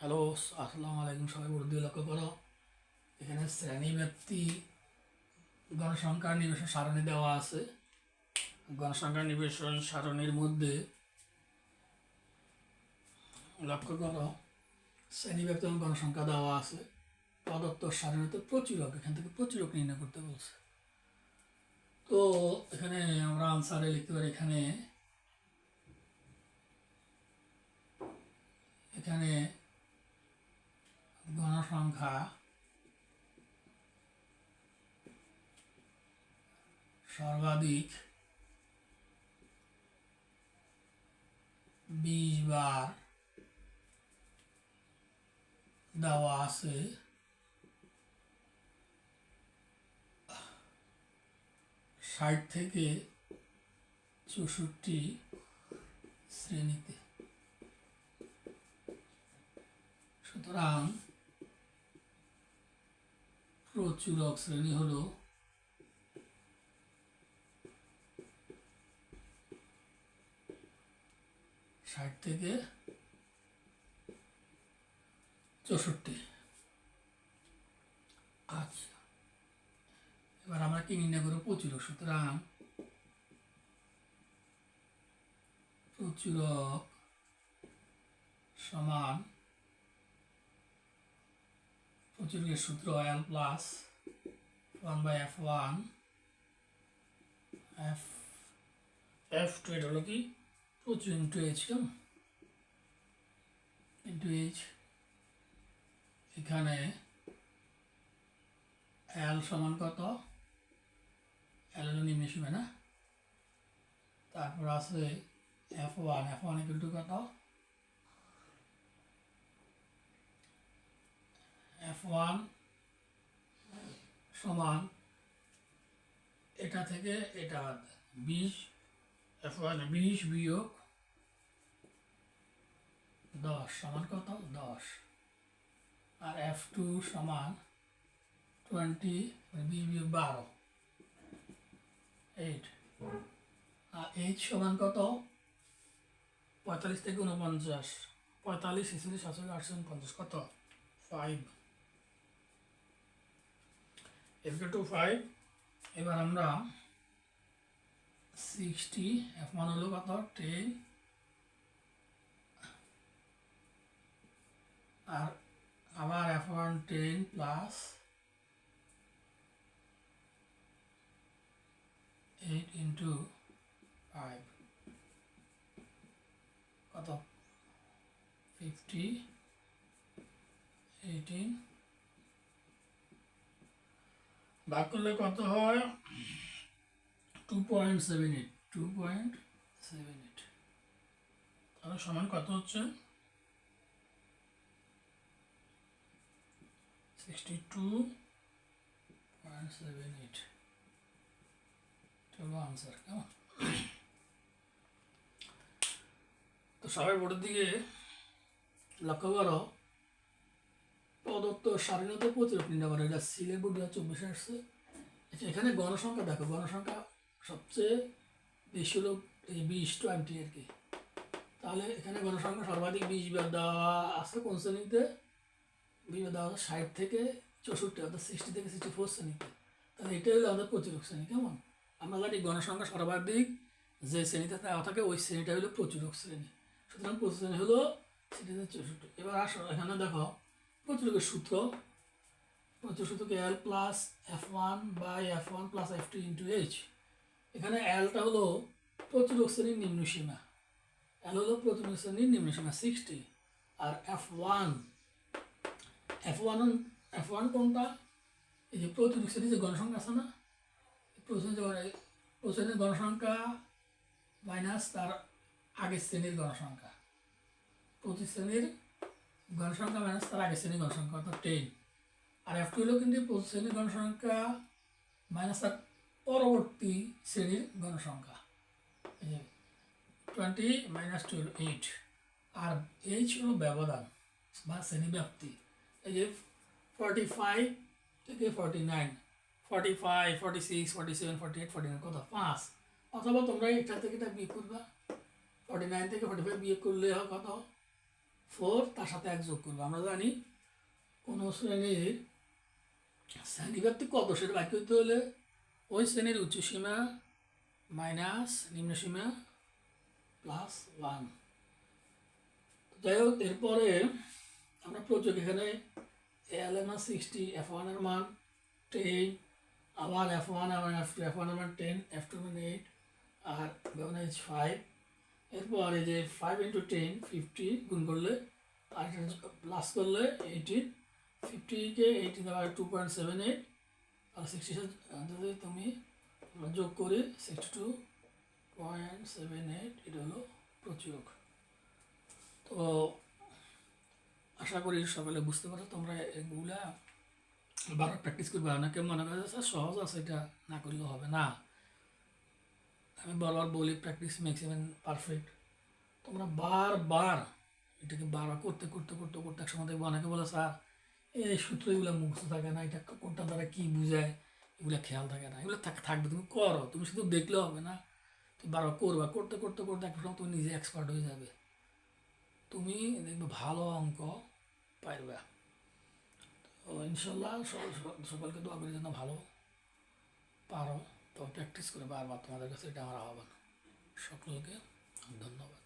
Hello, আসসালামু আলাইকুম, সবাই উর্দু লক্ষ্য করো। এখানে শ্রেণি ব্যক্তি, গণসংখ্যা নিবেশন সারণী দেওয়া আছে। গণসংখ্যা নিবেশন সারণীর মধ্যে লক্ষ্য করো, শ্রেণি ব্যক্তি এবং গণসংখ্যা দেওয়া আছে। প্রদত্ত সারণীতে প্রচুরক এখান থেকে প্রচুরক নির্ণয় করতে বলছে। তো এখানে আমরা আনসারে লিখতে পারি, এখানে এখানে গণসংখ্যা সর্বাধিক বিশ বার দেওয়া আছে। ষাট থেকে চৌষট্টি শ্রেণীতে। সুতরাং প্রচুরক শ্রেণি হলো। ষাট থেকে চৌষট্টি। আচ্ছা। এবার আমরা কি নির্ণয় করব প্রচুরক সুতরাং প্রচুরক সমান প্রচুরকের সূত্র L plus one by F one F এটা হলো কি? প্রচুর ইন্টু এইচ ইন্টু এইচ এখানে এল সমান কত? এল হলো নিম্ন সীমা, না? তারপর আছে F one F one equal to কত? এফ ওয়ান সমান এটা থেকে এটা বিশ ওয়ান বিশ বিয়োগ দশ, সমান কত? দশ। আর এফ টু সমান টোয়েন্টি বিশ বিয়োগ বারো। এইট। আর এইচ সমান কত? পঁয়তাল্লিশ থেকে উনপঞ্চাশ পঁয়তাল্লিশ, ছেচল্লিশ, সাতচল্লিশ আটশো উনপঞ্চাশ কত? ফাইভ। এফকে টু ফাইভ এবার আমরা সিক্সটি এফ ওয়ান হলো কত? টেন আর আবার F one ten plus eight into five কত? ফিফটি এইটিন ভাগ করলে কত হয়? Two point seven eight two point seven eight তাহলে সমান কত হচ্ছে? Sixty two point seven eight চলো আনসার কেমন? তো সবাই বোর্ডের দিকে লক্ষ্য করো প্রদত্ত স্বাধীনতা প্রতিরোধ নির্ণয় করে এটা সিলেট বোর্ড দু হাজার চব্বিশে আসছে। আচ্ছা এখানে গণসংখ্যা দেখো, গণসংখ্যা সবচেয়ে বেশি হলো এই বিশ, টোয়েন্টি আর কি। তাহলে এখানে গণসংখ্যা সর্বাধিক বিশ বার দেওয়া আছে কোন শ্রেণীতে? বিশ বার দেওয়া ষাট থেকে চৌষট্টি, অর্থাৎ সিক্সটি থেকে সিক্সটি ফোর শ্রেণীতে। তাহলে এটাই হলো আমাদের প্রতিরোধ শ্রেণি, কেমন? আমরা জানি গণসংখ্যা সর্বাধিক যে শ্রেণীতে দেওয়া থাকে, ওই শ্রেণীটা হলো প্রচুরক শ্রেণি। সুতরাং প্রচুর শ্রেণি হলো সিক্সটি থেকে চৌষট্টি। এবার আসো, এখানে দেখো প্রচুরকের সূত্র? প্রচুর সূত্রকে L plus F one by F one plus F two into H এখানে এলটা হলো প্রচুরক শ্রেণির নিম্ন সীমা। এল হলো প্রচুরক শ্রেণির নিম্ন সীমা সিক্সটি আর F one F one F one কোনটা? এই যে প্রচুরক শ্রেণির যে গণসংখ্যা আছে না প্রচুর প্রচুরের গণসংখ্যা মাইনাস তার আগের শ্রেণির গণসংখ্যা প্রতি শ্রেণির গণসংখ্যা মাইনাস তার আগের শ্রেণির গণসংখ্যা, অর্থাৎ টেন আর এফ টু হলো কিন্তু প্রতি শ্রেণির গণসংখ্যা মাইনাস তার পরবর্তী শ্রেণির গণসংখ্যা। এই যে টোয়েন্টি মাইনাস টু এইট আর এইচ হলো ব্যবধান বা শ্রেণি ব্যাপ্তি এই যে ফর্টি ফাইভ থেকে forty nine forty five forty six forty seven forty eight forty nine কত? পাঁচ। অথবা তোমরা এটা থেকে এটা বিয়ে করবা। ফর্টি নাইন থেকে ফর্টি ফাইভ বিয়ে করলে হয় কত? ফোর, তার সাথে এক যোগ করব। আমরা জানি কোনো শ্রেণির শ্রেণীব্যাপ্তি কত সেটা বাক্য হতে হলে ওই শ্রেণির উচ্চসীমা মাইনাস নিম্নসীমা প্লাস ওয়ান। যাই হোক, এরপরে আমরা প্রচুর এখানে এল এর মান সিক্সটি এফ ওয়ানের মান টেন আবার F one F two F ওয়ানের মান টেন এফ টু মান এইট আর এইচ ফাইভ এরপর এই যে ফাইভ ইন্টু টেন ফিফটি গুণ করলে আর প্লাস করলে এইটিন ফিফটিকে এইটিন আবার টু পয়েন্ট সেভেন এইট আর সিক্সটি যদি তুমি যোগ করে sixty two point seven eight এটা হলো প্রচুরক তো আশা করি সকালে বুঝতে পারো তোমরা এগুলা বারবার প্র্যাকটিস করবে অনেকে মনে করে সহজ আছে এটা না করলেও হবে না। আমি বারবার বলি প্র্যাকটিস ম্যাক্সিমাম পারফেক্ট তোমরা বারবার এটাকে বারবার করতে করতে করতে করতে এক সময় দেখব অনেকে বলে, স্যার, এই সূত্র এগুলো মুখস্থ থাকে না, এটা কোনটা দ্বারা কী বুঝায়? এগুলো খেয়াল থাকে না, এগুলো থাক- থাকবে, তুমি করো, তুমি শুধু দেখলে হবে না। তুমি বারবার করবা, করতে করতে করতে এক সময় তুমি নিজে এক্সপার্ট হয়ে যাবে। তুমি দেখবে ভালো অঙ্ক পারবে তো ইনশাল্লাহ সকাল, সকাল- সকালকে দোয়া করি যেন ভালো পারো। তো প্র্যাকটিস করে বারবার তোমাদের কাছে এটা আমার আহ্বান। সকলকে ধন্যবাদ।